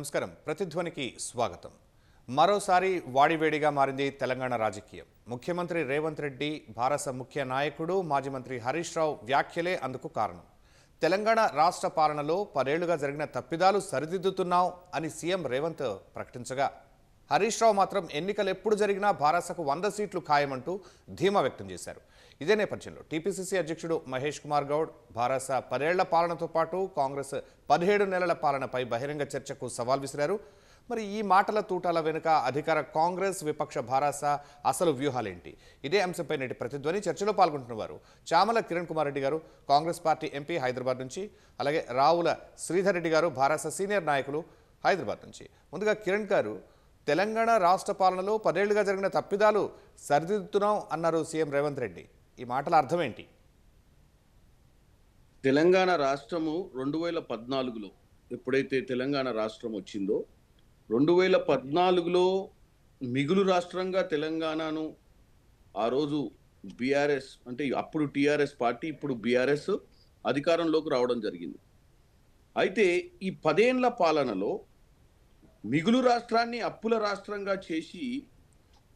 నమస్కారం. ప్రతిధ్వనికి స్వాగతం. మరోసారి వాడివేడిగా మారింది తెలంగాణ రాజకీయం. ముఖ్యమంత్రి రేవంత్ రెడ్డి భారత ముఖ్య నాయకుడు మాజీ మంత్రి హరీష్ రావు వ్యాఖ్యలే అందుకు కారణం. తెలంగాణ రాష్ట్ర పాలనలో పదేళ్ళుగా జరిగిన తప్పిదాలు సరిదిద్దుతున్నాం అని సీఎం రేవంత్ ప్రకటించగా హరీష్ రావు మాత్రం ఎన్నికలు ఎప్పుడు జరిగినా భారసకు వంద సీట్లు ఖాయమంటూ ధీమా వ్యక్తం చేశారు. ఇదే నేపథ్యంలో టీపీసీసీ అధ్యక్షుడు మహేష్ కుమార్ గౌడ్ భారస పదేళ్ళ పాలనతో పాటు కాంగ్రెస్ పదిహేడు నెలల పాలనపై బహిరంగ చర్చకు సవాల్ విసిరారు. మరి ఈ మాటల తూటాల వెనుక అధికార కాంగ్రెస్ విపక్ష భారాస అసలు వ్యూహాలేంటి? ఇదే అంశంపై నేటి ప్రతిధ్వని చర్చలో పాల్గొంటున్నవారు చామల కిరణ్ కుమార్ రెడ్డి గారు కాంగ్రెస్ పార్టీ ఎంపీ హైదరాబాద్ నుంచి అలాగే రావుల శ్రీధర్ రెడ్డి గారు భారాస సీనియర్ నాయకులు హైదరాబాద్ నుంచి. ముందుగా కిరణ్ గారు తెలంగాణ రాష్ట్ర పాలనలో పదేళ్ళుగా జరిగిన తప్పిదాలు సరిదిద్దుతున్నాం అన్నారు సీఎం రేవంత్ రెడ్డి. ఈ మాటల అర్థం ఏంటి తెలంగాణ రాష్ట్రము రెండు వేల పద్నాలుగులో ఎప్పుడైతే తెలంగాణ రాష్ట్రం వచ్చిందో రెండు వేల పద్నాలుగులో మిగులు రాష్ట్రంగా తెలంగాణను ఆ రోజు బీఆర్ఎస్ అంటే అప్పుడు టీఆర్ఎస్ పార్టీ ఇప్పుడు బీఆర్ఎస్ అధికారంలోకి రావడం జరిగింది. అయితే ఈ పదేండ్ల పాలనలో మిగులు రాష్ట్రాన్ని అప్పుల రాష్ట్రంగా చేసి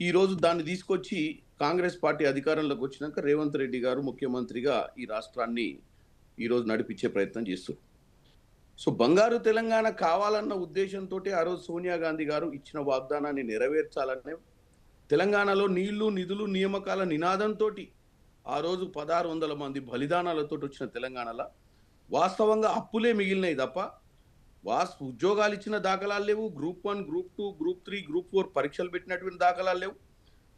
ఈరోజు దాన్ని తీసుకొచ్చి కాంగ్రెస్ పార్టీ అధికారంలోకి వచ్చినాక రేవంత్ రెడ్డి గారు ముఖ్యమంత్రిగా ఈ రాష్ట్రాన్ని ఈరోజు నడిపించే ప్రయత్నం చేస్తారు సో బంగారు తెలంగాణ కావాలన్న ఉద్దేశంతో ఆ రోజు సోనియా గాంధీ గారు ఇచ్చిన వాగ్దానాన్ని నెరవేర్చాలనే తెలంగాణలో నీళ్ళు నిధులు నియామకాల నినాదంతో ఆ రోజు పదహారు వందల మంది బలిదానాలతో వచ్చిన తెలంగాణలో వాస్తవంగా అప్పులే మిగిలినాయి తప్ప వాస్ ఉద్యోగాలు ఇచ్చిన దాఖలాలు లేవు. Group one group two group three group four పరీక్షలు పెట్టినటువంటి దాఖలాలు లేవు.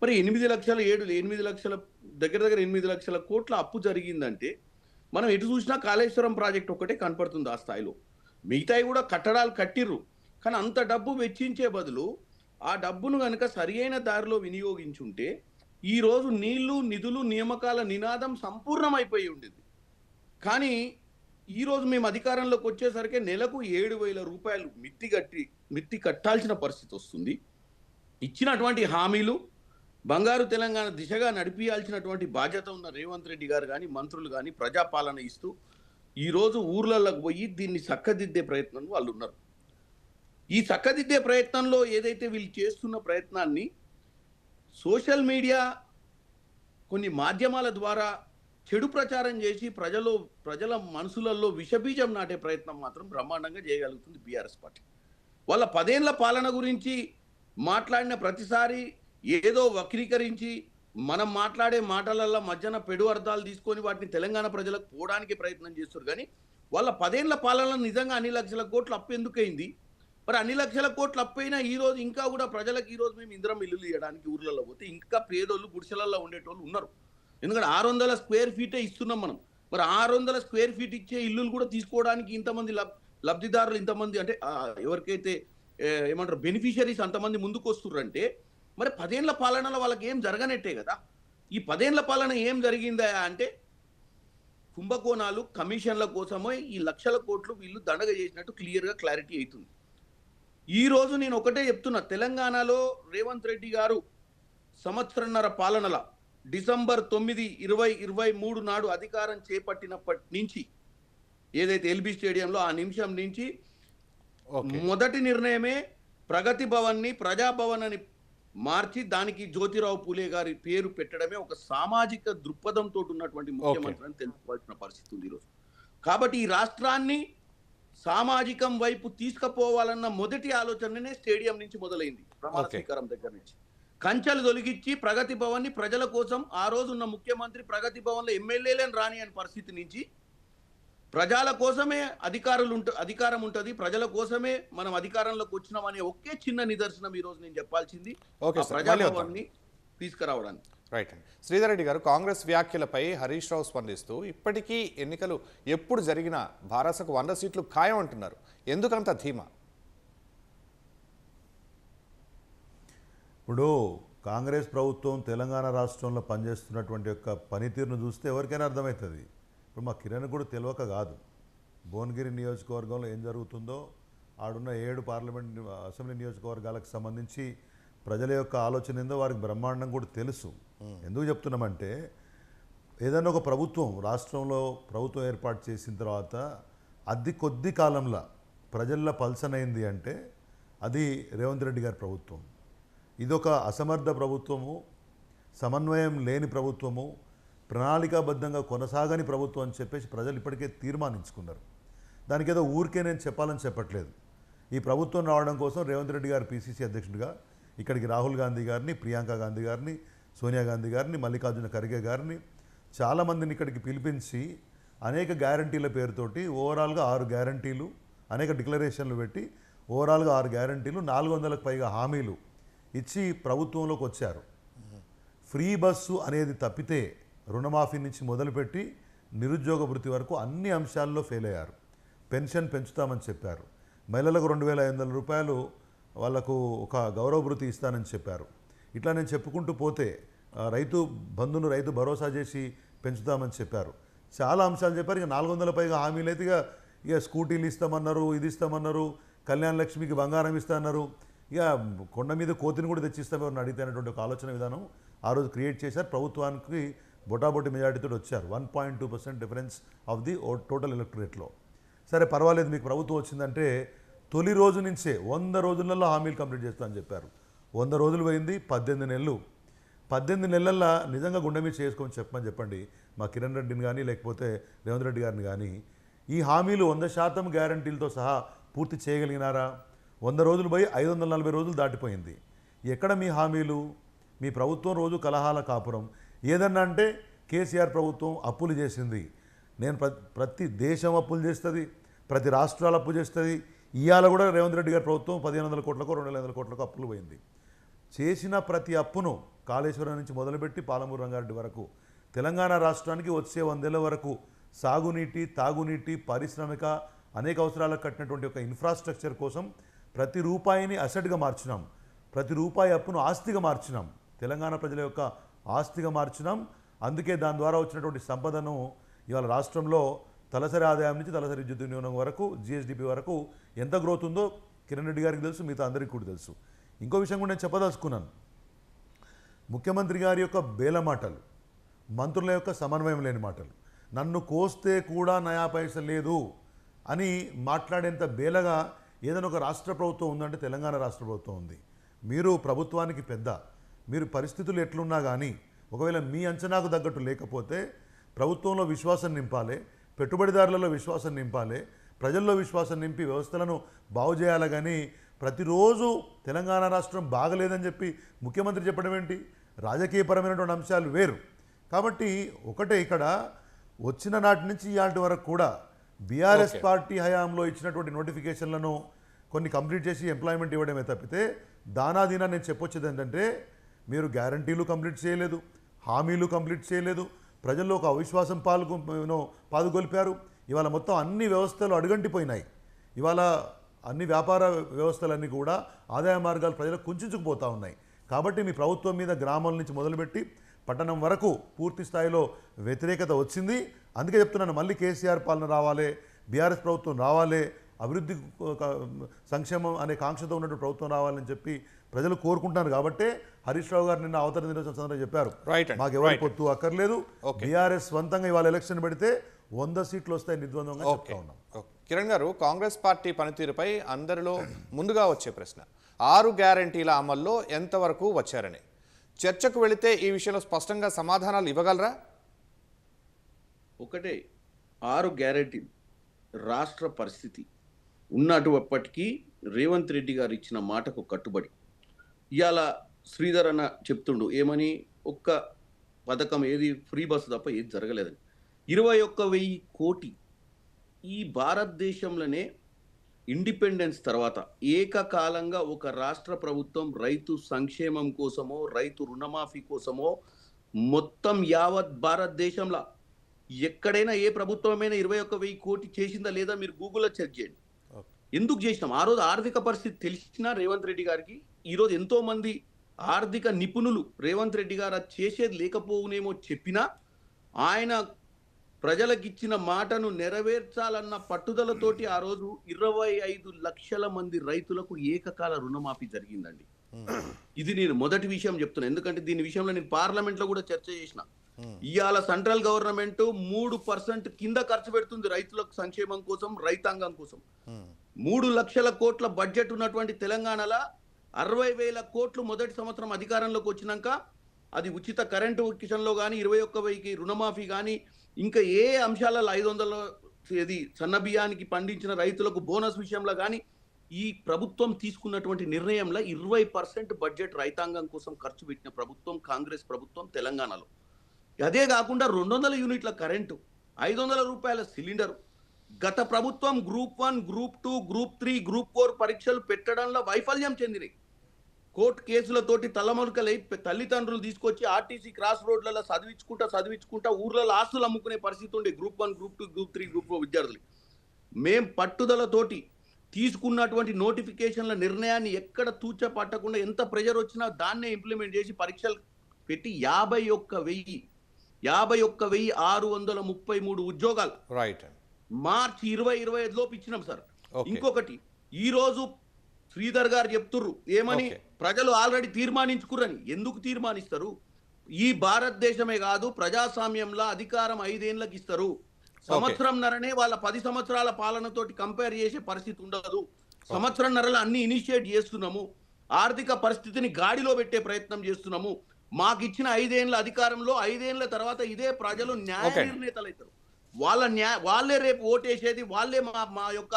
మరి ఎనిమిది లక్షల ఏడు ఎనిమిది లక్షల దగ్గర దగ్గర ఎనిమిది లక్షల కోట్ల అప్పు జరిగిందంటే మనం ఎటు చూసినా కాళేశ్వరం ప్రాజెక్ట్ ఒకటే కనపడుతుంది ఆ స్థాయిలో. మిగతాయి కూడా కట్టడాలు కట్టిర్రు. కానీ అంత డబ్బు వెచ్చించే బదులు ఆ డబ్బును కనుక సరియైన దారిలో వినియోగించుంటే ఈరోజు నీళ్ళు నిధులు నియామకాల నినాదం సంపూర్ణమైపోయి ఉండేది. కానీ ఈరోజు మేము అధికారంలోకి వచ్చేసరికి నెలకు ఏడు వేల రూపాయలు మిత్తి కట్టి మిత్తి కట్టాల్సిన పరిస్థితి వస్తుంది. ఇచ్చినటువంటి హామీలు బంగారు తెలంగాణ దిశగా నడిపించాల్సినటువంటి బాధ్యత ఉన్న రేవంత్ రెడ్డి గారు కానీ మంత్రులు కానీ ప్రజాపాలన ఇస్తూ ఈరోజు ఊర్లలోకి పోయి దీన్ని చక్కదిద్దే ప్రయత్నం వాళ్ళు ఉన్నారు. ఈ చక్కదిద్దే ప్రయత్నంలో ఏదైతే వీళ్ళు చేస్తున్న ప్రయత్నాన్ని సోషల్ మీడియా కొన్ని మాధ్యమాల ద్వారా చెడు ప్రచారం చేసి ప్రజలు ప్రజల మనసులలో విషబీజం నాటే ప్రయత్నం మాత్రం బ్రహ్మాండంగా చేయగలుగుతుంది బీఆర్ఎస్ పార్టీ. వాళ్ళ పదేళ్ళ పాలన గురించి మాట్లాడిన ప్రతిసారి ఏదో వక్రీకరించి మనం మాట్లాడే మాటలల్లో మధ్యన పెడు అర్థాలు తీసుకొని వాటిని తెలంగాణ ప్రజలకు పోవడానికి ప్రయత్నం చేస్తారు కానీ వాళ్ళ పదేళ్ళ పాలనలో నిజంగా అన్ని లక్షల కోట్లు అప్పు ఎందుకైంది? మరి అన్ని లక్షల కోట్లు అప్పైనా ఈ రోజు ఇంకా కూడా ప్రజలకు ఈ రోజు మేము ఇంద్రం ఇల్లులు ఇవ్వడానికి ఊర్లలో పోతే ఇంకా పేదోళ్ళు గుడిసెలలో ఉండేటోళ్ళు ఉన్నారు. ఎందుకంటే ఆరు వందల స్క్వేర్ ఫీటే ఇస్తున్నాం మనం. మరి ఆరు వందల స్క్వేర్ ఫీట్ ఇచ్చే ఇల్లులు కూడా తీసుకోవడానికి ఇంతమంది లబ్ లబ్ధిదారులు ఇంతమంది అంటే ఎవరికైతే ఏమంటారు బెనిఫిషరీస్ అంతమంది ముందుకు వస్తున్నారంటే మరి పదేళ్ళ పాలనలో వాళ్ళకి ఏం జరగనట్టే కదా. ఈ పదేళ్ళ పాలన ఏం జరిగిందా అంటే కుంభకోణాలు కమిషన్ల కోసమో ఈ లక్షల కోట్లు వీళ్ళు దండగ చేసినట్టు క్లియర్గా క్లారిటీ అవుతుంది ఈ రోజు నేను ఒకటే చెప్తున్నా తెలంగాణలో రేవంత్ రెడ్డి గారు సంవత్సరన్నర పాలనల డిసెంబర్ తొమ్మిది ఇరవై ఇరవై మూడు నాడు అధికారం చేపట్టినప్పటి నుంచి ఏదైతే ఎల్బీ స్టేడియంలో ఆ నిమిషం నుంచి మొదటి నిర్ణయమే ప్రగతి భవన్ని ప్రజాభవన్ అని మార్చి దానికి జ్యోతిరావు పూలే గారి పేరు పెట్టడమే ఒక సామాజిక దృక్పథంతో ఉన్నటువంటి ముఖ్యమంత్రి అని తెలుసుకోవాల్సిన పరిస్థితి ఉంది ఈరోజు. కాబట్టి ఈ రాష్ట్రాన్ని సామాజికం వైపు తీసుకుపోవాలన్న మొదటి ఆలోచననే స్టేడియం నుంచి మొదలైంది ప్రమాణ. స్వీకారం దగ్గర నుంచి. కంచెలు తొలగించి ప్రగతి భవన్ని ప్రజల కోసం ఆ రోజు ఉన్న ముఖ్యమంత్రి ప్రగతి భవన్లో ఎమ్మెల్యేలను రాని అనే పరిస్థితి నుంచి ప్రజల కోసమే అధికారులు ఉంట అధికారం ఉంటుంది. ప్రజల కోసమే మనం అధికారంలోకి వచ్చినాం అనే ఒకే చిన్న నిదర్శనం ఈ రోజు నేను చెప్పాల్సింది. ప్రజాభవన్ని తీసుకురావడానికి. రైట్ అండి. శ్రీధర్ రెడ్డి గారు కాంగ్రెస్ వ్యాఖ్యలపై హరీష్ రావు స్పందిస్తూ ఇప్పటికీ ఎన్నికలు ఎప్పుడు జరిగినా భారసకు వంద సీట్లు ఖాయం అంటున్నారు. ఎందుకంత ధీమా? ఇప్పుడు కాంగ్రెస్ ప్రభుత్వం తెలంగాణ రాష్ట్రంలో పనిచేస్తున్నటువంటి యొక్క పనితీరును చూస్తే ఎవరికైనా అర్థమవుతుంది. ఇప్పుడు మా కిరణ్ కూడా తెలియక కాదు. భువనగిరి నియోజకవర్గంలో ఏం జరుగుతుందో ఆడున్న ఏడు పార్లమెంట్ అసెంబ్లీ నియోజకవర్గాలకు సంబంధించి ప్రజల యొక్క ఆలోచన ఏందో వారికి బ్రహ్మాండం కూడా తెలుసు. ఎందుకు చెప్తున్నామంటే ఏదైనా ఒక ప్రభుత్వం రాష్ట్రంలో ప్రభుత్వం ఏర్పాటు చేసిన తర్వాత అతి కొద్ది కాలంలో ప్రజల్లో పల్సనైంది అంటే అది రేవంత్ రెడ్డి గారి ప్రభుత్వం. ఇదొక అసమర్థ ప్రభుత్వము సమన్వయం లేని ప్రభుత్వము ప్రణాళికాబద్ధంగా కొనసాగని ప్రభుత్వం అని చెప్పేసి ప్రజలు ఇప్పటికే తీర్మానించుకున్నారు. దానికి ఏదో ఊరికే నేను చెప్పాలని చెప్పట్లేదు. ఈ ప్రభుత్వం రావడం కోసం రేవంత్ రెడ్డి గారు పిసిసి అధ్యక్షుడిగా ఇక్కడికి రాహుల్ గాంధీ గారిని ప్రియాంక గాంధీ గారిని సోనియా గాంధీ గారిని మల్లికార్జున ఖర్గే గారిని చాలామందిని ఇక్కడికి పిలిపించి అనేక గ్యారంటీల పేరుతోటి ఓవరాల్గా ఆరు గ్యారంటీలు అనేక డిక్లరేషన్లు పెట్టి ఓవరాల్గా ఆరు గ్యారంటీలు నాలుగు వందలకు పైగా హామీలు ఇచ్చి ప్రభుత్వంలోకి వచ్చారు. ఫ్రీ బస్సు అనేది తప్పితే రుణమాఫీ నుంచి మొదలుపెట్టి నిరుద్యోగ వృత్తి వరకు అన్ని అంశాల్లో ఫెయిల్ అయ్యారు. పెన్షన్ పెంచుతామని చెప్పారు. మహిళలకు రెండు వేల ఐదు వందల రూపాయలు వాళ్ళకు ఒక గౌరవ వృత్తి ఇస్తానని చెప్పారు. ఇట్లా నేను చెప్పుకుంటూ పోతే రైతు బంధును రైతు భరోసా చేసి పెంచుతామని చెప్పారు. చాలా అంశాలు చెప్పారు. ఇక నాలుగు వందల పైగా హామీలు అయితే ఇక ఇక స్కూటీలు ఇస్తామన్నారు ఇది ఇస్తామన్నారు కళ్యాణ లక్ష్మికి బంగారం ఇస్తామన్నారు ఇక కొండ మీద కోతిని కూడా తెచ్చిస్తామని అడిగితే అనేటువంటి ఒక ఆలోచన విధానం ఆ రోజు క్రియేట్ చేశారు. ప్రభుత్వానికి బొటాబొటి మెజారిటీతో వచ్చారు. One point two percent difference of the total ఎలక్టరేట్లో సరే పర్వాలేదు మీకు ప్రభుత్వం వచ్చిందంటే తొలి రోజు నుంచే వంద రోజులలో హామీలు కంప్లీట్ చేస్తా అని చెప్పారు. వంద రోజులు పోయింది పద్దెనిమిది నెలలు. పద్దెనిమిది నెలల్లో నిజంగా గుండె మీద చేసుకొని చెప్పమని చెప్పండి. మా కిరణ్ రెడ్డిని కానీ లేకపోతే రేవంత్ రెడ్డి గారిని కానీ ఈ హామీలు వంద శాతం గ్యారంటీలతో సహా పూర్తి చేయగలిగినారా? వంద రోజులు పోయి ఐదు వందల నలభై రోజులు దాటిపోయింది. ఎక్కడ మీ హామీలు? మీ ప్రభుత్వం రోజు కలహాల కాపురం. ఏదన్నా అంటే కేసీఆర్ ప్రభుత్వం అప్పులు చేసింది. నేను ప్రతి ప్రతి దేశం అప్పులు చేస్తుంది ప్రతి రాష్ట్రాలు అప్పు చేస్తుంది. ఇవాళ కూడా రేవంత్ రెడ్డి గారి ప్రభుత్వం పదిహేను వందల కోట్లకు రెండు వేల వందల కోట్లకు అప్పులు పోయింది. చేసిన ప్రతి అప్పును కాళేశ్వరం నుంచి మొదలుపెట్టి పాలమూరు రంగారెడ్డి వరకు తెలంగాణ రాష్ట్రానికి వచ్చే వందేళ్ళ వరకు సాగునీటి తాగునీటి పారిశ్రామిక అనేక అవసరాలకు కట్టినటువంటి ఒక ఇన్ఫ్రాస్ట్రక్చర్ కోసం ప్రతి రూపాయిని అసెట్గా మార్చినాం. ప్రతి రూపాయి అప్పును ఆస్తిగా మార్చినాం. తెలంగాణ ప్రజల యొక్క ఆస్తిగా మార్చినాం. అందుకే దాని ద్వారా వచ్చినటువంటి సంపదను ఇవాళ రాష్ట్రంలో తలసరి ఆదాయం నుంచి తలసరి విద్యుత్ వినియోగం వరకు జిఎస్డిపి వరకు ఎంత గ్రోత్ ఉందో కిరణ్ రెడ్డి గారికి తెలుసు మిగతా అందరికీ కూడా తెలుసు. ఇంకో విషయం కూడా నేను చెప్పదలుచుకున్నాను. ముఖ్యమంత్రి గారి యొక్క బేల మాటలు మంత్రుల యొక్క సమన్వయం లేని మాటలు నన్ను కోస్తే కూడా నయా పైస లేదు అని మాట్లాడేంత బేలగా ఏదైనా ఒక రాష్ట్ర ప్రభుత్వం ఉందంటే తెలంగాణ రాష్ట్ర ప్రభుత్వం ఉంది. మీరు ప్రభుత్వానికి పెద్ద మీరు పరిస్థితులు ఎట్లున్నా కానీ ఒకవేళ మీ అంచనాకు తగ్గట్టు లేకపోతే ప్రభుత్వంలో విశ్వాసం నింపాలి పెట్టుబడిదారులలో విశ్వాసం నింపాలి ప్రజల్లో విశ్వాసం నింపి వ్యవస్థలను బాగు చేయాలి కానీ ప్రతిరోజు తెలంగాణ రాష్ట్రం బాగలేదని చెప్పి ముఖ్యమంత్రి చెప్పడం ఏంటి రాజకీయపరమైనటువంటి అంశాలు వేరు కాబట్టి ఒకటే ఇక్కడ వచ్చిన నాటి నుంచి ఇలాంటి వరకు కూడా బీఆర్ఎస్. పార్టీ హయాంలో ఇచ్చినటువంటి నోటిఫికేషన్లను కొన్ని కంప్లీట్ చేసి ఎంప్లాయ్మెంట్ ఇవ్వడమే తప్పితే దానాదీనా నేను చెప్పొచ్చేది ఏంటంటే మీరు గ్యారంటీలు కంప్లీట్ చేయలేదు హామీలు కంప్లీట్ చేయలేదు ప్రజల్లో ఒక అవిశ్వాసం పాల్గొ పాదుగొలిపారు. ఇవాళ మొత్తం అన్ని వ్యవస్థలు అడుగంటిపోయినాయి. ఇవాళ అన్ని వ్యాపార వ్యవస్థలన్నీ కూడా ఆదాయ మార్గాలు ప్రజలకు కుంచుకుపోతూ ఉన్నాయి. కాబట్టి మీ ప్రభుత్వం మీద గ్రామాల నుంచి మొదలుపెట్టి పట్టణం వరకు పూర్తి స్థాయిలో వ్యతిరేకత వచ్చింది. అందుకే చెప్తున్నాను మళ్ళీ కేసీఆర్ పాలన రావాలి బీఆర్ఎస్ ప్రభుత్వం రావాలి అభివృద్ధి సంక్షేమం అనే కాంక్షతో ఉన్నటువంటి ప్రభుత్వం రావాలని చెప్పి ప్రజలు కోరుకుంటున్నారు కాబట్టే హరీష్ రావు గారు నిన్న అవతరణ దినోత్సవం సందర్భంగా చెప్పారు. మాకు ఎవరి. పొత్తు అక్కర్లేదు. బీఆర్ఎస్ స్వంతంగా ఇవాళ ఎలక్షన్ పెడితే వంద సీట్లు వస్తాయి నిర్ద్వందంగా ఓకే చెప్తా ఉన్నాం. ఓకే. కిరణ్ గారు కాంగ్రెస్ పార్టీ పనితీరుపై అందరిలో ముందుగా వచ్చే ప్రశ్న. ఆరు గ్యారంటీల అమల్లో ఎంతవరకు వచ్చారని. చర్చకు వెళితే ఈ విషయంలో స్పష్టంగా సమాధానాలు ఇవ్వగలరా? ఒకటే ఆరు గ్యారెంటీలు రాష్ట్ర పరిస్థితి. ఉన్నటుప్పటికీ రేవంత్ రెడ్డి గారు ఇచ్చిన మాటకు కట్టుబడి. ఇవాళ శ్రీధర్ అన్న చెప్తుండు ఏమని? ఒక్క పథకం ఏది? ఫ్రీ బస్సు తప్ప ఏది జరగలేదని. ఇరవై ఒక్క వెయ్యి కోటి ఈ భారతదేశంలోనే ఇండిపెండెన్స్ తర్వాత ఏకకాలంగా ఒక రాష్ట్ర ప్రభుత్వం రైతు సంక్షేమం కోసమో రైతు రుణమాఫీ కోసమో మొత్తం యావత్ భారతదేశంలో ఎక్కడైనా ఏ ప్రభుత్వమైనా ఇరవై ఒక్క వెయ్యి కోటి చేసిందా లేదా మీరు గూగుల్లో చెక్ చేయండి. ఎందుకు చేసినాం? ఆ రోజు ఆర్థిక పరిస్థితి తెలిసినా రేవంత్ రెడ్డి గారికి ఈరోజు ఎంతో మంది ఆర్థిక నిపుణులు రేవంత్ రెడ్డి గారు చేసేది లేకపోవునేమో చెప్పినా ఆయన ప్రజలకిచ్చిన మాటను నెరవేర్చాలన్న పట్టుదలతోటి ఆ రోజు ఇరవై ఐదు లక్షల మంది రైతులకు ఏకకాల రుణమాఫీ జరిగిందండి. ఇది నేను మొదటి విషయం చెప్తున్నా. ఎందుకంటే దీని విషయంలో నేను పార్లమెంట్లో కూడా చర్చ చేసిన. ఇవాళ సెంట్రల్ గవర్నమెంట్ మూడు పర్సెంట్ కింద ఖర్చు పెడుతుంది రైతులకు సంక్షేమం కోసం రైతాంగం కోసం. మూడు లక్షల కోట్ల బడ్జెట్ ఉన్నటువంటి తెలంగాణలో అరవై వేల కోట్లు మొదటి సంవత్సరం అధికారంలోకి వచ్చినాక అది ఉచిత కరెంటు కిషన్లో కానీ ఇరవై ఒక్క వెయ్యికి రుణమాఫీ కానీ ఇంకా ఏ అంశాలలో ఐదు వందల ఇది సన్న బియ్యానికి పండించిన రైతులకు బోనస్ విషయంలో కానీ ఈ ప్రభుత్వం తీసుకున్నటువంటి నిర్ణయంలో ఇరవై పర్సెంట్ బడ్జెట్ రైతాంగం కోసం ఖర్చు పెట్టిన ప్రభుత్వం కాంగ్రెస్ ప్రభుత్వం తెలంగాణలో. అదే కాకుండా రెండు వందల యూనిట్ల కరెంటు ఐదు వందల రూపాయల సిలిండర్. గత ప్రభుత్వం group one group two group three group four పరీక్షలు పెట్టడంలో వైఫల్యం చెందినాయి. కోర్టు కేసులతోటి తలమొలకలై తల్లిదండ్రులు తీసుకొచ్చి ఆర్టీసీ క్రాస్ రోడ్లలో చదివించుకుంటా చదివించుకుంటా ఊర్లలో ఆస్తులు అమ్ముకునే పరిస్థితి ఉండే group one group two group three group four విద్యార్థులు. మేం పట్టుదలతోటి తీసుకున్నటువంటి నోటిఫికేషన్ల నిర్ణయాన్ని ఎక్కడ తూచ పట్టకుండా ఎంత ప్రెజర్ వచ్చినా దాన్నే ఇంప్లిమెంట్ చేసి పరీక్షలు పెట్టి యాభై ఒక్క వెయ్యి యాభై ఒక్క వెయ్యి ఆరు వందల ముప్పై మూడు ఉద్యోగాలు. రైట్ మార్చి ఇరవై ఇరవై ఐదు లోపు ఇచ్చినాం సార్. ఇంకొకటి ఈ రోజు శ్రీధర్ గారు చెప్తుర్రు. ఏమని. ప్రజలు ఆల్రెడీ తీర్మానించుకురని ఎందుకు తీర్మానిస్తారు? ఈ భారతదేశమే కాదు ప్రజాస్వామ్యంలో అధికారం ఐదేళ్ళకు ఇస్తారు. సంవత్సరంన్నరనే వాళ్ళ పది సంవత్సరాల పాలనతోటి కంపేర్ చేసే పరిస్థితి ఉండదు. సంవత్సరంన్నరలో అన్ని ఇనిషియేట్ చేస్తున్నాము. ఆర్థిక పరిస్థితిని గాడిలో పెట్టే ప్రయత్నం చేస్తున్నాము. మాకు ఇచ్చిన ఐదేళ్ళ అధికారంలో ఐదేళ్ళ తర్వాత ఇదే ప్రజలు న్యాయ. నిర్ణేతలు అవుతారు వాళ్ళ న్యాయ వాళ్ళే రేపు ఓటేసేది వాళ్ళే మా మా యొక్క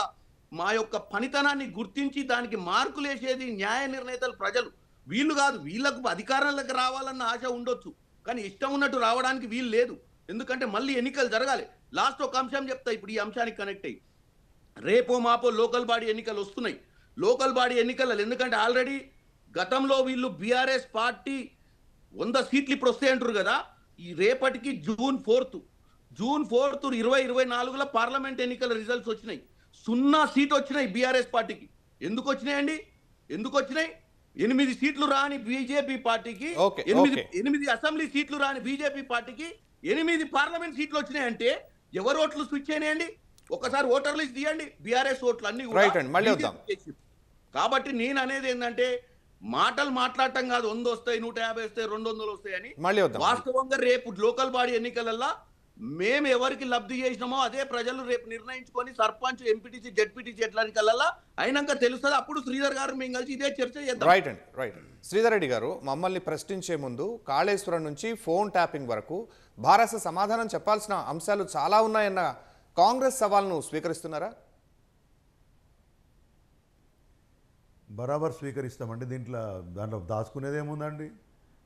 మా యొక్క పనితనాన్ని గుర్తించి దానికి మార్కులు వేసేది న్యాయ నిర్ణేతలు ప్రజలు. వీళ్ళు కాదు వీళ్ళకు అధికారంలోకి రావాలన్న ఆశ ఉండొచ్చు. కానీ ఇష్టం ఉన్నట్టు రావడానికి వీలు లేదు. ఎందుకంటే మళ్ళీ ఎన్నికలు జరగాలి. లాస్ట్ ఒక అంశం చెప్తా ఇప్పుడు ఈ అంశానికి కనెక్ట్ అయ్యి. రేపో మాపో లోకల్ బాడీ ఎన్నికలు వస్తున్నాయి. లోకల్ బాడీ ఎన్నికలు ఎందుకంటే ఆల్రెడీ గతంలో వీళ్ళు బీఆర్ఎస్ పార్టీ వంద సీట్లు ఇప్పుడు వస్తాయి అంటారు కదా. ఈ రేపటికి జూన్ ఫోర్త్. జూన్ ఫోర్త్ ఇరవై ఇరవై నాలుగులో పార్లమెంట్ ఎన్నికల రిజల్ట్స్ వచ్చినాయి. సున్నా సీట్ వచ్చినాయి బీఆర్ఎస్ పార్టీకి. ఎందుకు వచ్చినాయండి? ఎందుకు వచ్చినాయి? ఎనిమిది సీట్లు రాని బీజేపీ పార్టీకి ఎనిమిది. ఎనిమిది అసెంబ్లీ సీట్లు రాని బీజేపీ పార్టీకి ఎనిమిది పార్లమెంట్ సీట్లు వచ్చినాయంటే ఎవరు ఓట్లు స్విచ్ అయినాయండి? ఒకసారి ఓటర్ లిస్ట్ తీయండి. బీఆర్ఎస్ ఓట్లు అన్ని. కాబట్టి నేను అనేది ఏంటంటే మాటలు మాట్లాడటం కాదు వంద వస్తాయి నూట యాభై వస్తాయి రెండు వందలు వస్తాయని వాస్తవంగా రేపు లోకల్ బాడీ ఎన్నికలల్లో మేము ఎవరికి లబ్ధి చేసినామో అదే ప్రజలు రేపు నిర్ణయించుకొని సర్పంచ్ ఎంపీటీసీ జడ్పీటీసీ ఎట్లా ఎన్నికలల్లో అయినాక తెలుస్తుంది. అప్పుడు శ్రీధర్ గారు మేము కలిసి ఇదే చర్చ చేద్దాం. రైట్ అండి రైట్ శ్రీధర్ రెడ్డి గారు మమ్మల్ని ప్రశ్నించే ముందు కాళేశ్వరం నుంచి ఫోన్ ట్యాపింగ్ వరకు భారత సమాధానం చెప్పాల్సిన అంశాలు చాలా ఉన్నాయన్న కాంగ్రెస్ సవాల్ను స్వీకరిస్తున్నారా? బరాబర్ స్వీకరిస్తామండి. దీంట్లో దాంట్లో దాచుకునేది ఏముందండి?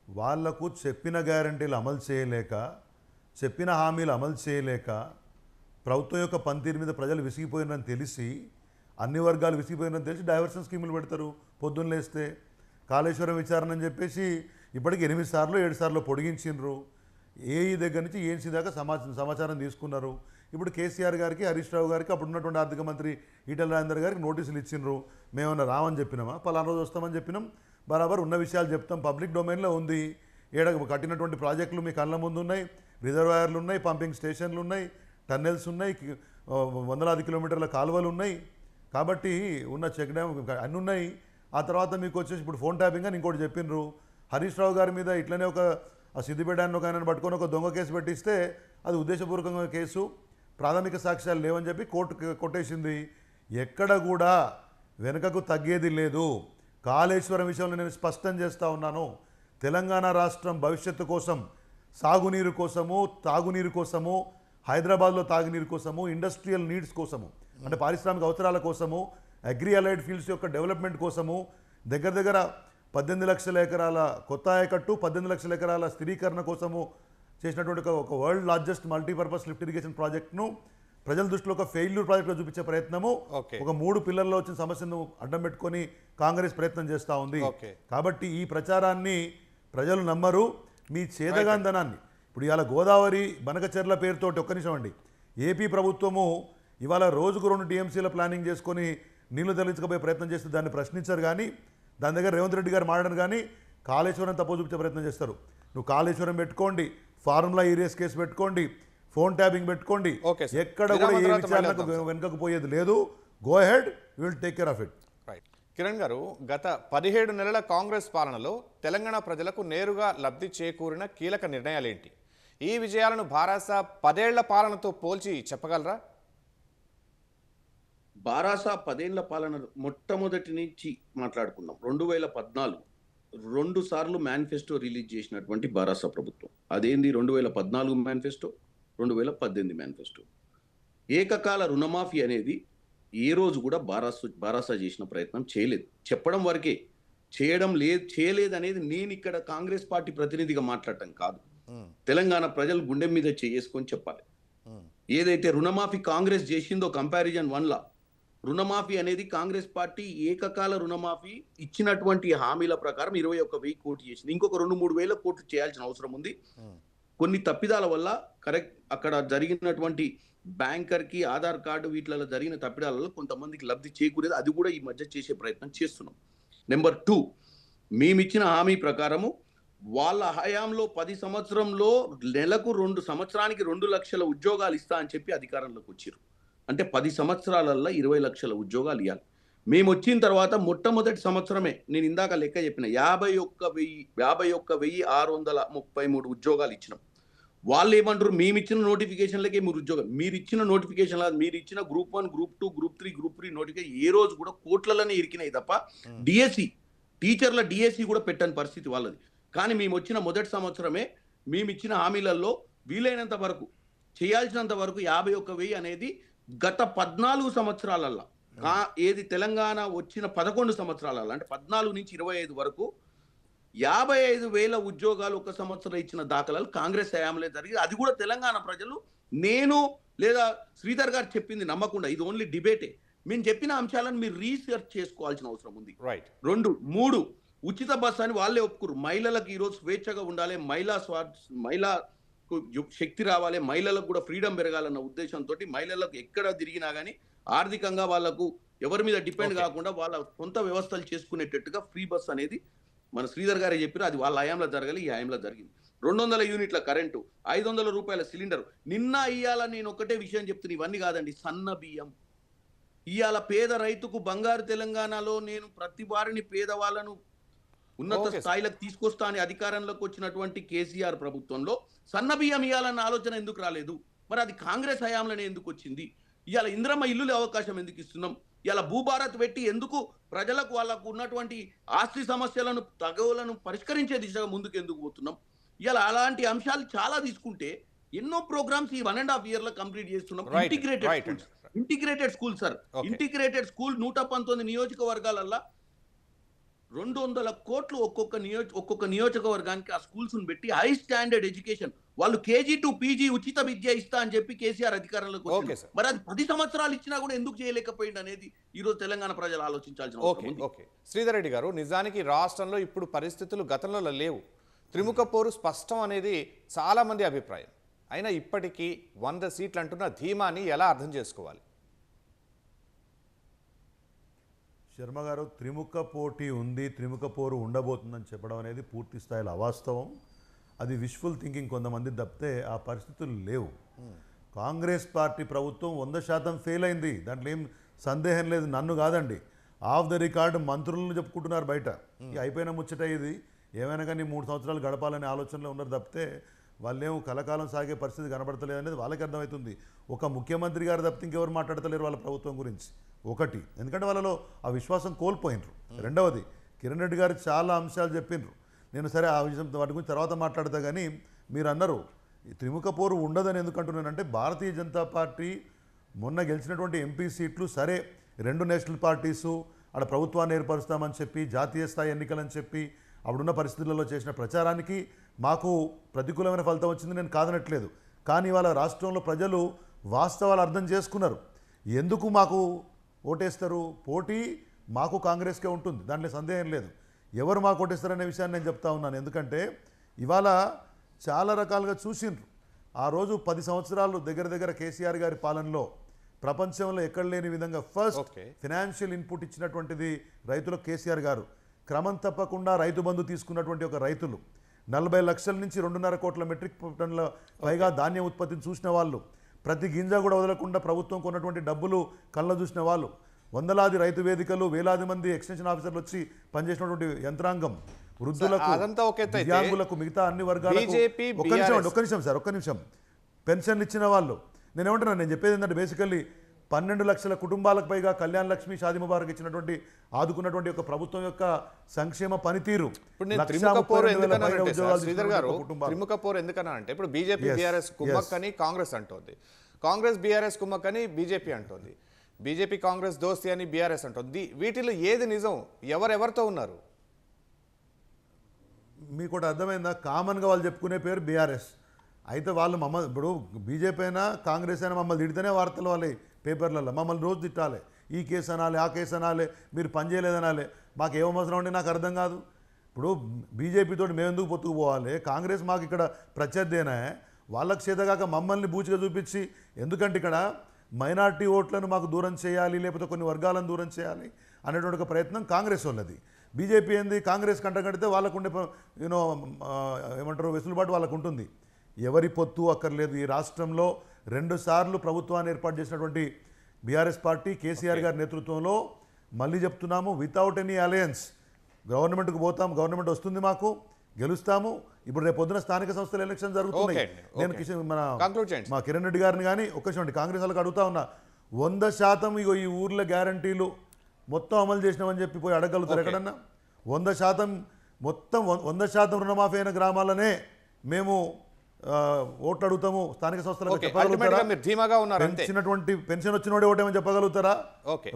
వాళ్ళకు చెప్పిన గ్యారంటీలు అమలు చేయలేక చెప్పిన హామీలు అమలు చేయలేక ప్రభుత్వం యొక్క పనితీరు మీద ప్రజలు విసిగిపోయినని తెలిసి అన్ని వర్గాలు విసిగిపోయినని తెలిసి డైవర్షన్ స్కీములు పెడతారు పొద్దున్న లేస్తే. కాళేశ్వరం విచారణ అని చెప్పేసి ఇప్పటికి ఎనిమిది సార్లు ఏడు సార్లు పొడిగించిండ్రు. ఏఈ దగ్గర నుంచి ఏఎన్సీ దాకా సమాచారం సమాచారం తీసుకున్నారు. ఇప్పుడు కేసీఆర్ గారికి హరీష్ రావు గారికి అప్పుడు ఉన్నటువంటి ఆర్థిక మంత్రి ఈటల రాజేందర్ గారికి నోటీసులు ఇచ్చిండ్రు. మేమన్నా రామని చెప్పినామా? పలానా రోజు వస్తామని చెప్పినాం. బరాబర్ ఉన్న విషయాలు చెప్తాం. పబ్లిక్ డొమైన్లో ఉంది. ఏడ కట్టినటువంటి ప్రాజెక్టులు మీ కళ్ళ ముందు ఉన్నాయి. రిజర్వాయర్లు ఉన్నాయి పంపింగ్ స్టేషన్లు ఉన్నాయి టన్నెల్స్ ఉన్నాయి వందలాది కిలోమీటర్ల కాలువలు ఉన్నాయి కాబట్టి ఉన్న చెక్ డ్యామ్ అన్నీ ఉన్నాయి ఆ తర్వాత మీకు వచ్చేసి ఇప్పుడు ఫోన్ ట్యాపింగ్ అని ఇంకోటి చెప్పిండ్రు హరీష్ రావు గారి మీద ఇట్లనే ఒక సిద్దిపేట అని ఒక ఆయన పట్టుకొని ఒక దొంగ కేసు పెట్టిస్తే అది ఉద్దేశపూర్వకంగా కేసు. ప్రాథమిక సాక్ష్యాలు లేవని చెప్పి కోర్టు కొట్టేసింది. ఎక్కడ కూడా వెనుకకు తగ్గేది లేదు. కాళేశ్వరం విషయంలో నేను స్పష్టం చేస్తూ ఉన్నాను. తెలంగాణ రాష్ట్రం భవిష్యత్తు కోసం సాగునీరు కోసము తాగునీరు కోసము హైదరాబాద్లో తాగునీరు కోసము ఇండస్ట్రియల్ నీడ్స్ కోసము అంటే పారిశ్రామిక అవసరాల కోసము అగ్రి అలైడ్ ఫీల్డ్స్ యొక్క డెవలప్మెంట్ కోసము దగ్గర దగ్గర పద్దెనిమిది లక్షల ఎకరాల కొత్త ఆయకట్టు పద్దెనిమిది లక్షల ఎకరాల స్థిరీకరణ కోసము చేసినటువంటి ఒక- world largest multipurpose lift irrigation ప్రాజెక్ట్ను ప్రజల దృష్టిలో ఒక ఫెయిల్యూర్ ప్రాజెక్ట్గా చూపించే ప్రయత్నము. ఒక మూడు పిల్లల్లో వచ్చిన సమస్యను అడ్డం పెట్టుకొని కాంగ్రెస్ ప్రయత్నం చేస్తూ ఉంది. కాబట్టి ఈ ప్రచారాన్ని ప్రజలు నమ్మరు మీ చేదగాంధనాన్ని. ఇప్పుడు ఇవాళ గోదావరి బనకచెర్ల పేరుతోటి ఒక్క నిమిషం అండి. ఏపీ ప్రభుత్వము ఇవాళ రోజుకు రెండు టీఎంసీల ప్లానింగ్ చేసుకొని నీళ్ళు తరలించకపోయే ప్రయత్నం చేస్తే దాన్ని ప్రశ్నించరు కానీ దాని దగ్గర రేవంత్ రెడ్డి గారు మాట్లాడరు కానీ కాళేశ్వరం తప్పు చూపించే ప్రయత్నం చేస్తారు. నువ్వు కాళేశ్వరం పెట్టుకోండి ఫార్ములా ఏరియాస్ కేసు పెట్టుకోండి ఫోన్ ట్యాపింగ్ పెట్టుకోండి. ఎక్కడ కూడా ఏ విచారణకు వెనుకకు పోయేది లేదు. Go head will take care of it Kiran గారు గత పదిహేడు నెలల కాంగ్రెస్ పాలనలో తెలంగాణ ప్రజలకు నేరుగా లబ్ధి చేకూరిన కీలక నిర్ణయాలేంటి? ఈ విజయాలను బారాసా పదేళ్ళ పాలనతో పోల్చి చెప్పగలరా? బారాసా పదేళ్ళ పాలన మొట్టమొదటి నుంచి మాట్లాడుకుందాం. రెండు వేల పద్నాలుగు రెండు సార్లు మేనిఫెస్టో రిలీజ్ చేసినటువంటి బారాసా ప్రభుత్వం. అదేంది? రెండు వేల పద్నాలుగు మేనిఫెస్టో రెండు వేల పద్దెనిమిది మేనిఫెస్టో. ఏకకాల రుణమాఫీ అనేది ఏ రోజు కూడా బారాస బారాసా చేసిన ప్రయత్నం చేయలేదు. చెప్పడం వరకే. చేయడం లేదు చేయలేదు అనేది నేను ఇక్కడ కాంగ్రెస్ పార్టీ ప్రతినిధిగా మాట్లాడటం కాదు. తెలంగాణ ప్రజలు గుండె మీద చేసుకొని చెప్పాలి. ఏదైతే రుణమాఫీ కాంగ్రెస్ చేసిందో కంపారిజన్ వన్లా రుణమాఫీ అనేది కాంగ్రెస్ పార్టీ ఏకకాల రుణమాఫీ ఇచ్చినటువంటి హామీల ప్రకారం ఇరవై ఒక్క వెయ్యి కోట్లు చేసింది. ఇంకొక రెండు మూడు వేల కోట్లు చేయాల్సిన అవసరం ఉంది. కొన్ని తప్పిదాల వల్ల కరెక్ట్ అక్కడ జరిగినటువంటి బ్యాంకర్కి ఆధార్ కార్డు వీటిలలో జరిగిన తప్పిడాలలో కొంతమందికి లబ్ధి చేకూరేది. అది కూడా ఈ మధ్య చేసే ప్రయత్నం చేస్తున్నాం. నెంబర్ టూ మేమిచ్చిన హామీ ప్రకారము వాళ్ళ హయాంలో పది సంవత్సరంలో నెలకు రెండు సంవత్సరానికి రెండు లక్షల ఉద్యోగాలు ఇస్తా అని చెప్పి అధికారంలోకి వచ్చారు అంటే పది సంవత్సరాలల్లో ఇరవై లక్షల ఉద్యోగాలు ఇవ్వాలి మేము వచ్చిన తర్వాత మొట్టమొదటి సంవత్సరమే నేను ఇందాక లెక్క చెప్పిన యాభై ఒక్క వెయ్యి యాభై ఒక్క వెయ్యి ఆరు వందల ముప్పై మూడు ఉద్యోగాలు ఇచ్చినాం. వాళ్ళు ఏమంటారు మేము ఇచ్చిన నోటిఫికేషన్లకే మీరు ఉద్యోగం. మీరు ఇచ్చిన నోటిఫికేషన్ మీరు ఇచ్చిన group one group two group three group three notification ఏ రోజు కూడా కోట్లలోనే ఇరికినాయి తప్ప. డిఎస్సి టీచర్ల డిఎస్సి కూడా పెట్టని పరిస్థితి వాళ్ళది. కానీ మేము వచ్చిన మొదటి సంవత్సరమే మేము ఇచ్చిన హామీలలో వీలైనంత వరకు చేయాల్సినంత వరకు యాభై ఒక్క వెయ్యి అనేది గత పద్నాలుగు సంవత్సరాలల్లో ఏది తెలంగాణ వచ్చిన పదకొండు సంవత్సరాలలో అంటే పద్నాలుగు నుంచి ఇరవై ఐదు వరకు యాభై ఐదు వేల ఉద్యోగాలు ఒక సంవత్సరం ఇచ్చిన దాఖలాలు కాంగ్రెస్ హయాంలో జరిగి అది కూడా తెలంగాణ ప్రజలు నేను లేదా శ్రీధర్ గారు చెప్పింది నమ్మకుండా ఇది ఓన్లీ డిబేటే మేము చెప్పిన అంశాలను మీరు రీసెర్చ్ చేసుకోవాల్సిన అవసరం ఉంది. రైట్ రెండు మూడు ఉచిత బస్ అని వాళ్ళే ఒప్పుకురు మహిళలకు ఈరోజు స్వేచ్ఛగా ఉండాలి మహిళా స్వా మహిళకు యు- శక్తి రావాలి మహిళలకు కూడా ఫ్రీడమ్ పెరగాలన్న ఉద్దేశంతో మహిళలకు ఎక్కడ తిరిగినా కానీ ఆర్థికంగా వాళ్ళకు ఎవరి మీద డిపెండ్. కాకుండా వాళ్ళ సొంత వ్యవస్థలు చేసుకునేటట్టుగా ఫ్రీ బస్ అనేది మన శ్రీధర్ గారే చెప్పారు అది వాళ్ళ హయాంలో జరగాలి ఈ హయాంలో జరిగింది. రెండు వందల యూనిట్ల కరెంటు ఐదు వందల రూపాయల సిలిండర్. నిన్న ఇయ్యాల నేను ఒకటే విషయం చెప్తున్నా ఇవన్నీ కాదండి సన్న బియ్యం. ఇవాళ పేద రైతుకు బంగారు తెలంగాణలో నేను ప్రతి వారిని పేదవాళ్ళను ఉన్నత. స్థాయిలకు తీసుకొస్తా అని అధికారంలోకి వచ్చినటువంటి కేసీఆర్ ప్రభుత్వంలో సన్న బియ్యం ఇవ్వాలన్న ఆలోచన ఎందుకు రాలేదు? మరి అది కాంగ్రెస్ హయాంలోనే ఎందుకు వచ్చింది? ఇవాళ ఇంద్రమ్మ ఇల్లుల అవకాశం ఎందుకు ఇస్తున్నాం? ఇవాళ భూభారత్ పెట్టి ఎందుకు ప్రజలకు వాళ్ళకు ఉన్నటువంటి ఆస్తి సమస్యలను తగవులను పరిష్కరించే దిశగా ముందుకు ఎందుకు పోతున్నాం ఇవాళ అలాంటి అంశాలు చాలా తీసుకుంటే ఎన్నో ప్రోగ్రామ్స్ ఈ వన్ అండ్ హాఫ్ ఇయర్లో కంప్లీట్ చేస్తున్నాం integrated schools. Integrated school sir. Integrated school నూట పంతొమ్మిది నియోజకవర్గాలల్లో రెండు వందల కోట్లు ఒక్కొక్క నియోజ ఒక్కొక్క నియోజకవర్గానికి ఆ స్కూల్స్ పెట్టి హై స్టాండర్డ్ ఎడ్యుకేషన్. వాళ్ళు కేజీ టు పీజీ ఉచిత విద్య ఇస్తా అని చెప్పి కేసీఆర్ అధికారంలోకి. మరి అది పది సంవత్సరాలు ఇచ్చినా కూడా ఎందుకు చేయలేకపోయింది అనేది ఈ రోజు తెలంగాణ ప్రజలు ఆలోచించాల్సిన ఓకే. ఓకే. శ్రీధర్ రెడ్డి గారు నిజానికి రాష్ట్రంలో ఇప్పుడు పరిస్థితులు గతంలో లేవు. త్రిముఖ పోరు స్పష్టం అనేది చాలా మంది అభిప్రాయం. అయినా ఇప్పటికీ వంద సీట్లు అంటున్న ధీమాని ఎలా అర్థం చేసుకోవాలి? శర్మ గారు త్రిముఖ పోటీ ఉంది త్రిముఖ పోరు ఉండబోతుందని చెప్పడం అనేది పూర్తి స్థాయిలో అవాస్తవం. అది విష్ఫుల్ థింకింగ్ కొంతమంది తప్పితే ఆ పరిస్థితులు లేవు. కాంగ్రెస్ పార్టీ ప్రభుత్వం వంద శాతం ఫెయిల్ అయింది. దాంట్లో ఏం సందేహం లేదు నన్ను కాదండి. ఆఫ్ ద రికార్డు మంత్రులను చెప్పుకుంటున్నారు బయట. అయిపోయిన ముచ్చట ఇది. ఏమైనా కానీ మూడు సంవత్సరాలు గడపాలనే ఆలోచనలో ఉన్నారు తప్పితే వాళ్ళేమో కలకాలం సాగే పరిస్థితి కనబడతలేదు అనేది వాళ్ళకి అర్థమవుతుంది. ఒక ముఖ్యమంత్రి గారు తప్పితే ఇంకెవరు మాట్లాడతలేరు వాళ్ళ ప్రభుత్వం గురించి. ఒకటి. ఎందుకంటే వాళ్ళలో ఆ విశ్వాసం కోల్పోయినరు. రెండవది కిరణ్ రెడ్డి గారు చాలా అంశాలు చెప్పిండ్రు నేను సరే ఆ విషయం వాటి గురించి తర్వాత మాట్లాడతా కానీ మీరు అన్నారు త్రిముఖ పోరు ఉండదని ఎందుకు అంటున్నానంటే భారతీయ జనతా పార్టీ మొన్న గెలిచినటువంటి ఎంపీ సీట్లు సరే రెండు నేషనల్ పార్టీసు ఆడ ప్రభుత్వాన్ని ఏర్పరుస్తామని చెప్పి జాతీయ స్థాయి ఎన్నికలని చెప్పి అప్పుడున్న పరిస్థితులలో చేసిన ప్రచారానికి మాకు ప్రతికూలమైన ఫలితం వచ్చింది నేను కాదనట్లేదు. కానీ వాళ్ళ రాష్ట్రంలో ప్రజలు వాస్తవాలు అర్థం చేసుకున్నారు. ఎందుకు మాకు ఓటేస్తారు. పోటీ మాకు కాంగ్రెస్కే ఉంటుంది. దాంట్లో సందేహం లేదు. ఎవరు మాకు ఓటేస్తారనే విషయాన్ని నేను చెప్తా ఉన్నాను. ఎందుకంటే ఇవాళ చాలా రకాలుగా చూసిండ్రు. ఆ రోజు పది సంవత్సరాలు దగ్గర దగ్గర కేసీఆర్ గారి పాలనలో ప్రపంచంలో ఎక్కడ లేని విధంగా ఫస్ట్. ఫినాన్షియల్ ఇన్పుట్ ఇచ్చినటువంటిది రైతులకు కేసీఆర్ గారు. క్రమం తప్పకుండా రైతు బంధు తీసుకున్నటువంటి ఒక రైతులు. నలభై లక్షల నుంచి రెండున్నర కోట్ల మెట్రిక్ టన్నుల పైగా ధాన్యం ఉత్పత్తిని చూసిన వాళ్ళు. ప్రతి గింజ కూడా వదలకుండా ప్రభుత్వం కొన్నటువంటి డబ్బులు కళ్ళ చూసిన వాళ్ళు. వందలాది రైతు వేదికలు వేలాది మంది ఎక్స్టెన్షన్ ఆఫీసర్లు వచ్చి పనిచేసినటువంటి యంత్రాంగం. వృద్ధులకు దివ్యాంగులకు మిగతా అన్ని వర్గాలకు ఒక్క నిమిషం ఒక్క నిమిషం సార్ ఒక్క నిమిషం. పెన్షన్లు ఇచ్చిన వాళ్ళు. నేను ఏమంటున్నాను నేను చెప్పేది ఏంటంటే బేసికల్లీ పన్నెండు లక్షల కుటుంబాలకు పైగా కళ్యాణ్ లక్ష్మి షాది ముబారక్ ఇచ్చినటువంటి ఆదుకున్నటువంటి ఒక ప్రభుత్వం యొక్క సంక్షేమ పనితీరు. శ్రీధర్ గారు. త్రిముఖ పోరు ఎందుకన్నా అంటే ఇప్పుడు బీజేపీ బీఆర్ఎస్ కుమ్మక్. అని కాంగ్రెస్ అంటోంది. కాంగ్రెస్ బీఆర్ఎస్ కుమ్మక్ అని బీజేపీ అంటోంది. బీజేపీ కాంగ్రెస్ దోస్తి అని బీఆర్ఎస్ అంటోంది. వీటిలో ఏది నిజం? ఎవరెవరితో ఉన్నారు? మీకు ఒకటి అర్థమైందా? కామన్గా వాళ్ళు చెప్పుకునే పేరు బీఆర్ఎస్. అయితే వాళ్ళు మమ్మల్ని ఇప్పుడు బీజేపీ అయినా కాంగ్రెస్ అయినా మమ్మల్ని తిడితేనే వార్తలు వాళ్ళే పేపర్లలో మమ్మల్ని రోజు తిట్టాలి. ఈ కేసు అనాలి ఆ కేసు అనాలి మీరు పనిచేయలేదనాలి మాకు ఏమవసరం అంటే ఉంటే నాకు అర్థం కాదు. ఇప్పుడు బీజేపీతో మేము ఎందుకు పొత్తుకుపోవాలి కాంగ్రెస్ మాకు ఇక్కడ ప్రత్యర్థేనా. వాళ్ళకు చేతగాక మమ్మల్ని బూచిగా చూపించి ఎందుకంటే ఇక్కడ మైనార్టీ ఓట్లను మాకు దూరం చేయాలి లేకపోతే కొన్ని వర్గాలను దూరం చేయాలి అనేటువంటి ఒక ప్రయత్నం కాంగ్రెస్ వాళ్ళది. బీజేపీ ఏంది? కాంగ్రెస్ కంట కడితే వాళ్ళకు ఉండే యూనో ఏమంటారు? వెసులుబాటు వాళ్ళకు ఉంటుంది ఎవరి పొత్తు అక్కర్లేదు ఈ రాష్ట్రంలో. రెండు సార్లు ప్రభుత్వాన్ని ఏర్పాటు చేసినటువంటి బీఆర్ఎస్ పార్టీ కేసీఆర్ గారి నేతృత్వంలో మళ్ళీ చెప్తున్నాము వితౌట్ ఎనీ అలయన్స్ గవర్నమెంట్కి పోతాం గవర్నమెంట్ వస్తుంది మాకు గెలుస్తాము ఇప్పుడు రేపు పొద్దున స్థానిక సంస్థల ఎలక్షన్ జరుగుతున్నాయి నేను. కిషన్ మన. మా కిరణ్ రెడ్డి గారిని కానీ ఒక్క చూడండి కాంగ్రెస్ వాళ్ళకి అడుగుతా ఉన్నా వంద శాతం ఇగో ఈ ఊర్ల గ్యారంటీలు మొత్తం అమలు చేసినామని చెప్పి పోయి అడగలుగుతారు. ఎక్కడన్నా వంద శాతం మొత్తం వంద శాతం రుణమాఫీ అయిన గ్రామాలనే మేము ఓట్లు అడుగుతాము స్థానిక సంస్థలకు పెన్షన్ వచ్చినోడే ఓటేమని చెప్పగలుగుతారా?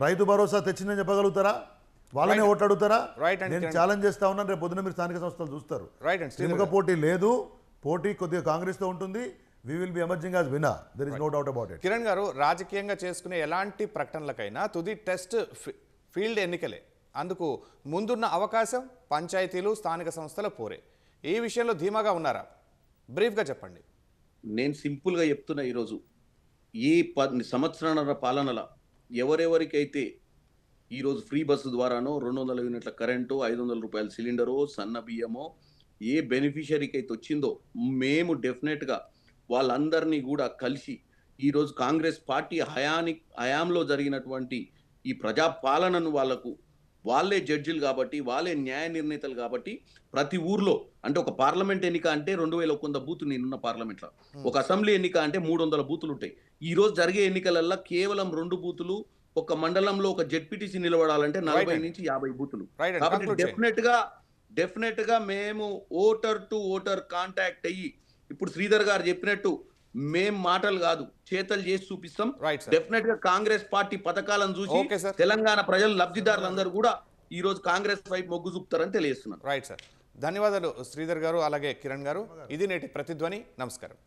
రైతు భరోసా తెచ్చిందని చెప్పగలుగుతారా? వాళ్ళనే. ఓట్లు అడుగుతారా నేను. ఛాలెంజ్ చేస్తా ఉన్నాను రేపు పొద్దున మీరు స్థానిక సంస్థలు చూస్తారు. రైట్ అండ్ త్రిముఖ పోటీ లేదు పోటీ కొద్దిగా కాంగ్రెస్తో ఉంటుంది we will be emerging as winner there is no doubt about it Kiran గారు రాజకీయంగా చేసుకునే ఎలాంటి ప్రకటనలకైనా తుది టెస్ట్ ఫీల్డ్ ఎన్నికలే. అందుకు ముందున్న అవకాశం పంచాయతీలు స్థానిక సంస్థల పోరే. ఈ విషయంలో ధీమాగా ఉన్నారా? బ్రీఫ్గా చెప్పండి. నేను సింపుల్గా చెప్తున్నా ఈరోజు ఈ ప సంవత్సరాల పాలనల ఎవరెవరికైతే ఈరోజు ఫ్రీ బస్సు ద్వారానో రెండు వందల యూనిట్ల కరెంటు ఐదు వందల రూపాయల సిలిండరో సన్న బియ్యమో ఏ బెనిఫిషరీకి అయితే వచ్చిందో మేము డెఫినెట్గా వాళ్ళందరినీ కూడా కలిసి ఈరోజు కాంగ్రెస్ పార్టీ హయాని హయాంలో జరిగినటువంటి ఈ ప్రజా పాలనను వాళ్ళకు వాళ్ళే జడ్జిలు కాబట్టి వాళ్ళే న్యాయ నిర్ణేతలు కాబట్టి ప్రతి ఊర్లో అంటే ఒక పార్లమెంట్ ఎన్నిక అంటే రెండు వేల ఒక వంద బూతులు నేనున్న పార్లమెంట్లో. ఒక అసెంబ్లీ ఎన్నిక అంటే మూడు వందల బూతులు ఉంటాయి. ఈ రోజు జరిగే ఎన్నికలల్లో కేవలం రెండు బూతులు ఒక మండలంలో ఒక జెడ్పీటీసీ నిలబడాలంటే నలభై. నుంచి యాభై బూతులు. కాబట్టి డెఫినెట్గా డెఫినెట్గా మేము ఓటర్ టు ఓటర్ కాంటాక్ట్ అయ్యి ఇప్పుడు శ్రీధర్ గారు చెప్పినట్టు మేం మాటలు కాదు చేతలు చేసి చూపిస్తాం. డెఫినెట్గా కాంగ్రెస్ పార్టీ పథకాలను చూసి తెలంగాణ ప్రజలు లబ్ధిదారులందరూ కూడా ఈ రోజు కాంగ్రెస్ వైపు మొగ్గు చూపుతారని తెలియజేస్తున్నారు. రైట్ సార్ ధన్యవాదాలు శ్రీధర్ గారు అలాగే కిరణ్ గారు. ఇది నేటి ప్రతిధ్వని. నమస్కారం.